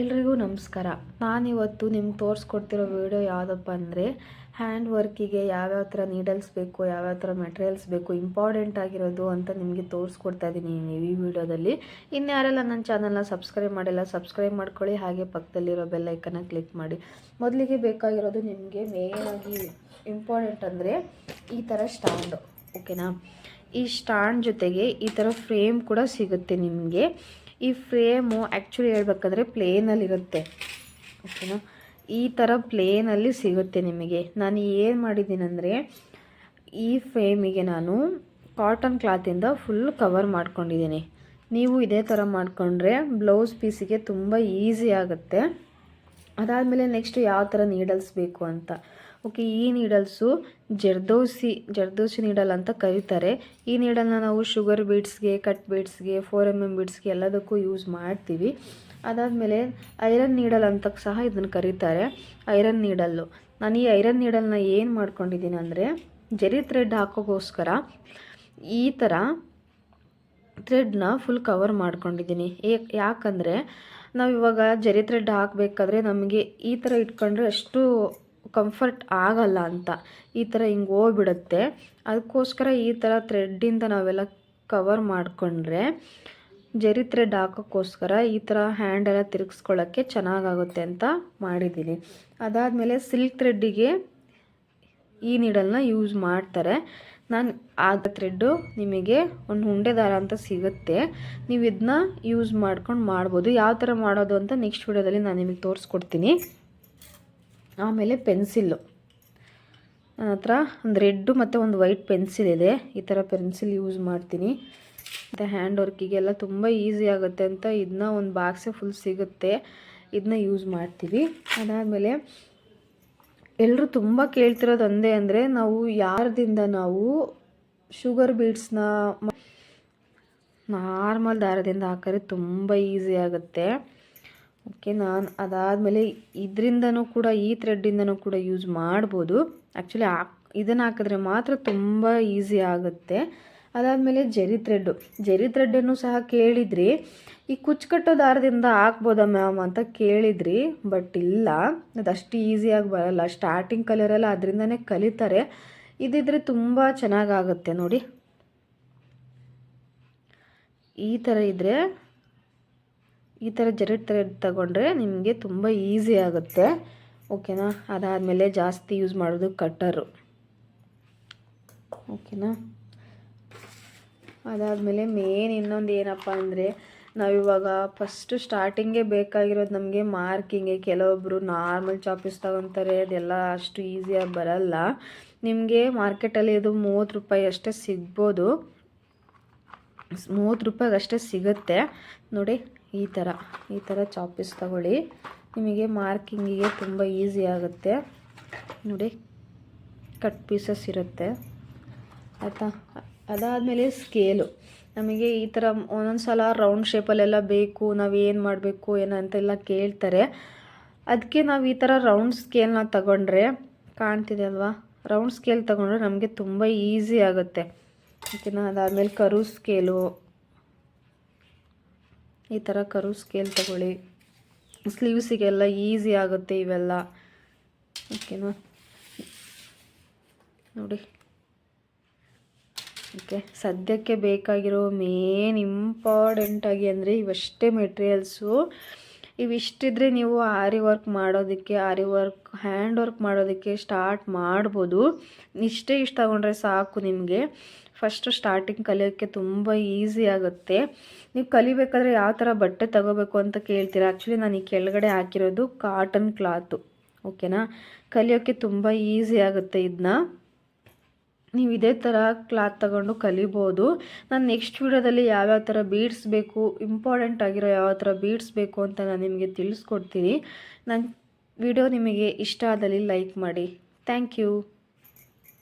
ಎಲ್ರಿಗೂ ನಮಸ್ಕಾರ. ನಾನಿವತ್ತು ನಿಮ್ಗೆ ತೋರಿಸ್ಕೊಡ್ತಿರೋ ವಿಡಿಯೋ ಯಾವುದಪ್ಪ ಅಂದರೆ ಹ್ಯಾಂಡ್ ವರ್ಕಿಗೆ ಯಾವ್ಯಾವ ಥರ ನೀಡಲ್ಸ್ ಬೇಕು, ಯಾವ್ಯಾವ ಥರ ಮೆಟೀರಿಯಲ್ಸ್ ಬೇಕು, ಇಂಪಾರ್ಟೆಂಟ್ ಆಗಿರೋದು ಅಂತ ನಿಮಗೆ ತೋರಿಸ್ಕೊಡ್ತಾ ಇದ್ದೀನಿ ಈ ವಿಡಿಯೋದಲ್ಲಿ. ಇನ್ಯಾರೆಲ್ಲ ನನ್ನ ಚಾನಲ್ನ ಸಬ್ಸ್ಕ್ರೈಬ್ ಮಾಡಿಲ್ಲ, ಸಬ್ಸ್ಕ್ರೈಬ್ ಮಾಡ್ಕೊಳ್ಳಿ, ಹಾಗೆ ಪಕ್ಕದಲ್ಲಿರೋ ಬೆಲ್ಲೈಕನ್ನ ಕ್ಲಿಕ್ ಮಾಡಿ. ಮೊದಲಿಗೆ ಬೇಕಾಗಿರೋದು ನಿಮಗೆ ಮೇಯ್ನಾಗಿ ಇಂಪಾರ್ಟೆಂಟ್ ಅಂದರೆ, ಈ ಥರ ಸ್ಟ್ಯಾಂಡು ಓಕೆನಾ ಈ ಸ್ಟ್ಯಾಂಡ್ ಜೊತೆಗೆ ಈ ಥರ ಫ್ರೇಮ್ ಕೂಡ ಸಿಗುತ್ತೆ ನಿಮಗೆ. ಈ ಫ್ರೇಮು ಆ್ಯಕ್ಚುಲಿ ಹೇಳ್ಬೇಕಾದ್ರೆ ಪ್ಲೇನಲ್ಲಿರುತ್ತೆ ಓಕೆನಾ ಈ ಥರ ಪ್ಲೇನಲ್ಲಿ ಸಿಗುತ್ತೆ ನಿಮಗೆ. ನಾನು ಏನು ಮಾಡಿದ್ದೀನಂದರೆ, ಈ ಫ್ರೇಮಿಗೆ ನಾನು ಕಾಟನ್ ಕ್ಲಾತಿಂದ ಫುಲ್ ಕವರ್ ಮಾಡ್ಕೊಂಡಿದ್ದೀನಿ. ನೀವು ಇದೇ ಥರ ಮಾಡಿಕೊಂಡ್ರೆ ಬ್ಲೌಸ್ ಪೀಸಿಗೆ ತುಂಬ ಈಸಿ ಆಗುತ್ತೆ. ಅದಾದಮೇಲೆ ನೆಕ್ಸ್ಟ್ ಯಾವ ಥರ ನೀಡಲ್ಸ್ ಬೇಕು ಅಂತ. ಓಕೆ, ಈ ನೀಡಲ್ಸು ಜರ್ದೋಸಿ ಜರ್ದೋಸಿ ನೀಡಲ್ ಅಂತ ಕರೀತಾರೆ. ಈ ನೀಡಲ್ನ ನಾವು ಶುಗರ್ ಬೀಡ್ಸ್ಗೆ ಕಟ್ ಬೀಡ್ಸ್ಗೆ ಫೋರ್ ಎಂ ಎಂ ಬೀಡ್ಸ್ಗೆ ಎಲ್ಲದಕ್ಕೂ ಯೂಸ್ ಮಾಡ್ತೀವಿ. ಅದಾದಮೇಲೆ ಐರನ್ ನೀಡಲ್ ಅಂತ ಸಹ ಇದನ್ನು ಕರೀತಾರೆ. Iron needle. ನಾನು ಈ ಐರನ್ ನೀಡಲ್ನ ಏನು ಮಾಡ್ಕೊಂಡಿದ್ದೀನಿ ಅಂದರೆ, ಜರಿ ಥ್ರೆಡ್ ಹಾಕೋಕ್ಕೋಸ್ಕರ ಈ ಥರ ಥ್ರೆಡ್ನ ಫುಲ್ ಕವರ್ ಮಾಡ್ಕೊಂಡಿದ್ದೀನಿ. ಯಾಕಂದರೆ ನಾವು ಇವಾಗ ಜರಿ ಥ್ರೆಡ್ ಹಾಕಬೇಕಾದ್ರೆ ನಮಗೆ ಈ ಥರ ಇಟ್ಕೊಂಡ್ರೆ ಅಷ್ಟು ಕಂಫರ್ಟ್ ಆಗಲ್ಲ ಅಂತ ಈ ಥರ ಹಿಂಗೆ ಹೋಗ್ಬಿಡುತ್ತೆ. ಅದಕ್ಕೋಸ್ಕರ ಈ ಥರ ಥ್ರೆಡ್ಡಿಂದ ನಾವೆಲ್ಲ ಕವರ್ ಮಾಡಿಕೊಂಡ್ರೆ ಜರಿ ಥ್ರೆಡ್ ಹಾಕೋಕ್ಕೋಸ್ಕರ ಈ ಥರ ಹ್ಯಾಂಡ್ ಎಲ್ಲ ತಿರುಗಿಸ್ಕೊಳ್ಳೋಕ್ಕೆ ಚೆನ್ನಾಗಾಗುತ್ತೆ ಅಂತ ಮಾಡಿದ್ದೀನಿ. ಅದಾದಮೇಲೆ ಸಿಲ್ಕ್ ಥ್ರೆಡ್ಡಿಗೆ ಈ ನೀಡಲ್ನ ಯೂಸ್ ಮಾಡ್ತಾರೆ. ನಾನು ಆ ಥ್ರೆಡ್ಡು ನಿಮಗೆ ಒಂದು ಉಂಡೆ ದಾರ ಅಂತ ಸಿಗುತ್ತೆ. ನೀವು ಇದನ್ನ ಯೂಸ್ ಮಾಡ್ಕೊಂಡು ಮಾಡ್ಬೋದು. ಯಾವ ಥರ ಮಾಡೋದು ಅಂತ ನೆಕ್ಸ್ಟ್ ವಿಡಿಯೋದಲ್ಲಿ ನಾನು ನಿಮಗೆ ತೋರಿಸ್ಕೊಡ್ತೀನಿ. ಆಮೇಲೆ ಪೆನ್ಸಿಲ್ಲು. ನನ್ನ ಹತ್ರ ಒಂದು ರೆಡ್ಡು ಮತ್ತು ಒಂದು ವೈಟ್ ಪೆನ್ಸಿಲ್ ಇದೆ. ಈ ಥರ ಪೆನ್ಸಿಲ್ ಯೂಸ್ ಮಾಡ್ತೀನಿ. ಮತ್ತು ಹ್ಯಾಂಡ್ ವರ್ಕಿಗೆಲ್ಲ ತುಂಬ ಈಸಿ ಆಗುತ್ತೆ ಅಂತ ಇದನ್ನ ಒಂದು ಬಾಕ್ಸೇ ಫುಲ್ ಸಿಗುತ್ತೆ. ಇದನ್ನ ಯೂಸ್ ಮಾಡ್ತೀವಿ. ಅದಾದಮೇಲೆ ಎಲ್ಲರೂ ತುಂಬ ಕೇಳ್ತಿರೋದು ಒಂದೇ ಅಂದರೆ ನಾವು ಯಾರದಿಂದ ನಾವು ಶುಗರ್ ಬೀಡ್ಸ್ನ ನಾರ್ಮಲ್ ದಾರದಿಂದ ಹಾಕಿದ್ರೆ ತುಂಬ ಈಸಿ ಆಗುತ್ತೆ. ಓಕೆ, ನಾನು ಅದಾದಮೇಲೆ ಇದರಿಂದನೂ ಕೂಡ, ಈ ಥ್ರೆಡ್ಡಿಂದನೂ ಕೂಡ ಯೂಸ್ ಮಾಡ್ಬೋದು. ಆ್ಯಕ್ಚುಲಿ ಇದನ್ನು ಹಾಕಿದ್ರೆ ಮಾತ್ರ ತುಂಬ ಈಸಿ ಆಗುತ್ತೆ. ಅದಾದಮೇಲೆ ಜರಿ ಥ್ರೆಡ್ಡು ಜರಿ ಥ್ರೆಡ್ಡನ್ನು ಸಹ ಕೇಳಿದ್ರಿ. ಈ ಕುಚ್ಚು ದಾರದಿಂದ ಹಾಕ್ಬೋದಾ ಮ್ಯಾಮ್ ಅಂತ ಕೇಳಿದ್ರಿ ಬಟ್ ಇಲ್ಲ. ಅದಷ್ಟು ಈಸಿಯಾಗಿ ಬರಲ್ಲ. ಸ್ಟಾರ್ಟಿಂಗ್ ಕಲರೆಲ್ಲ ಅದರಿಂದನೇ ಕಲಿತಾರೆ. ಇದಿದ್ರೆ ತುಂಬ ಚೆನ್ನಾಗಾಗುತ್ತೆ ನೋಡಿ. ಈ ಥರ ಇದ್ದರೆ ಈ ಥರ ಜರಡ್ ಥ್ರೆಡ್ ತಗೊಂಡ್ರೆ ನಿಮಗೆ ತುಂಬ ಈಸಿ ಆಗುತ್ತೆ. ಓಕೆನಾ? ಅದಾದಮೇಲೆ ಜಾಸ್ತಿ ಯೂಸ್ ಮಾಡೋದು ಕಟ್ಟರು. ಓಕೆನಾ? ಅದಾದಮೇಲೆ ಮೇನ್ ಇನ್ನೊಂದು ಏನಪ್ಪ ಅಂದರೆ ನಾವಿವಾಗ ಫಸ್ಟು ಸ್ಟಾರ್ಟಿಂಗೇ ಬೇಕಾಗಿರೋದು ನಮಗೆ ಮಾರ್ಕಿಂಗೆ. ಕೆಲವೊಬ್ಬರು ನಾರ್ಮಲ್ ಚಾಪೀಸ್ ತಗೊತಾರೆ, ಅದೆಲ್ಲ ಅಷ್ಟು ಈಸಿಯಾಗಿ ಬರಲ್ಲ. ನಿಮಗೆ ಮಾರ್ಕೆಟಲ್ಲಿ ಅದು ಮೂವತ್ತು ರೂಪಾಯಿ ಅಷ್ಟೇ ಸಿಗ್ಬೋದು. ಮೂವತ್ತು ರೂಪಾಯಿಗೆ ಅಷ್ಟೇ ಸಿಗುತ್ತೆ. ನೋಡಿ ಈ ಥರ ಈ ಥರ ಚಾಪೀಸ್ ತಗೊಳ್ಳಿ. ನಿಮಗೆ ಮಾರ್ಕಿಂಗಿಗೆ ತುಂಬ ಈಸಿ ಆಗುತ್ತೆ. ನೋಡಿ, ಕಟ್ ಪೀಸಸ್ ಇರುತ್ತೆ. ಆಯಿತಾ? ಅದಾದಮೇಲೆ ಸ್ಕೇಲು. ನಮಗೆ ಈ ಥರ ಒಂದೊಂದು ಸಲ ರೌಂಡ್ ಶೇಪಲ್ಲೆಲ್ಲ ಬೇಕು, ನಾವು ಏನು ಮಾಡಬೇಕು, ಏನೋ ಅಂತೆಲ್ಲ ಕೇಳ್ತಾರೆ. ಅದಕ್ಕೆ ನಾವು ಈ ಥರ ರೌಂಡ್ ಸ್ಕೇಲ್ನ ತಗೊಂಡ್ರೆ ಕಾಣ್ತಿದೆ ಅಲ್ವಾ? ರೌಂಡ್ ಸ್ಕೇಲ್ ತಗೊಂಡ್ರೆ ನಮಗೆ ತುಂಬ ಈಸಿ ಆಗುತ್ತೆ. ಓಕೆನಾ? ಅದಾದಮೇಲೆ ಕರು ಸ್ಕೇಲು. ಈ ಥರ ಕರು ಸ್ಕೇಲ್ ತಗೊಳ್ಳಿ. ಸ್ಲೀವ್ಸಿಗೆಲ್ಲ ಈಸಿ ಆಗುತ್ತೆ ಇವೆಲ್ಲ. ಓಕೆನಾ ನೋಡಿ. ಓಕೆ ಸದ್ಯಕ್ಕೆ ಬೇಕಾಗಿರೋ ಮೇನ್ ಇಂಪಾರ್ಟೆಂಟಾಗಿ ಅಂದರೆ ಇವಷ್ಟೇ ಮೆಟೀರಿಯಲ್ಸು ಇವಿಷ್ಟಿದ್ರೆ ನೀವು ಆರಿ ವರ್ಕ್ ಮಾಡೋದಕ್ಕೆ, ಆರಿ ವರ್ಕ್, ಹ್ಯಾಂಡ್ ವರ್ಕ್ ಮಾಡೋದಕ್ಕೆ ಸ್ಟಾರ್ಟ್ ಮಾಡ್ಬೋದು. ಇಷ್ಟೇ ಇಷ್ಟ ತಗೊಂಡ್ರೆ ಸಾಕು ನಿಮಗೆ. ಫಸ್ಟು ಸ್ಟಾರ್ಟಿಂಗ್ ಕಲಿಯೋಕ್ಕೆ ತುಂಬ ಈಸಿ ಆಗುತ್ತೆ. ನೀವು ಕಲಿಬೇಕಾದ್ರೆ ಯಾವ ಥರ ಬಟ್ಟೆ ತಗೋಬೇಕು ಅಂತ ಕೇಳ್ತೀರಾ? ಆ್ಯಕ್ಚುಲಿ ನಾನು ಈ ಕೆಳಗಡೆ ಹಾಕಿರೋದು ಕಾಟನ್ ಕ್ಲಾತು. ಓಕೆನಾ? ಕಲಿಯೋಕ್ಕೆ ತುಂಬ ಈಸಿ ಆಗುತ್ತೆ ಇದನ್ನ ನೀವು ಇದೇ ಥರ ಕ್ಲಾತ್ ತಗೊಂಡು ಕಲಿಬೋದು. ನಾನು ನೆಕ್ಸ್ಟ್ ವೀಡಿಯೋದಲ್ಲಿ ಯಾವ್ಯಾವ ಥರ ಬೀಡ್ಸ್ ಬೇಕು ಇಂಪಾರ್ಟೆಂಟ್ ಆಗಿರೋ ಯಾವ ಥರ ಬೀಡ್ಸ್ ಬೇಕು ಅಂತ ನಾನು ನಿಮಗೆ ತಿಳಿಸ್ಕೊಡ್ತೀನಿ. ನನ್ನ ವಿಡಿಯೋ ನಿಮಗೆ ಇಷ್ಟ ಆದಲ್ಲಿ ಲೈಕ್ ಮಾಡಿ. Thank you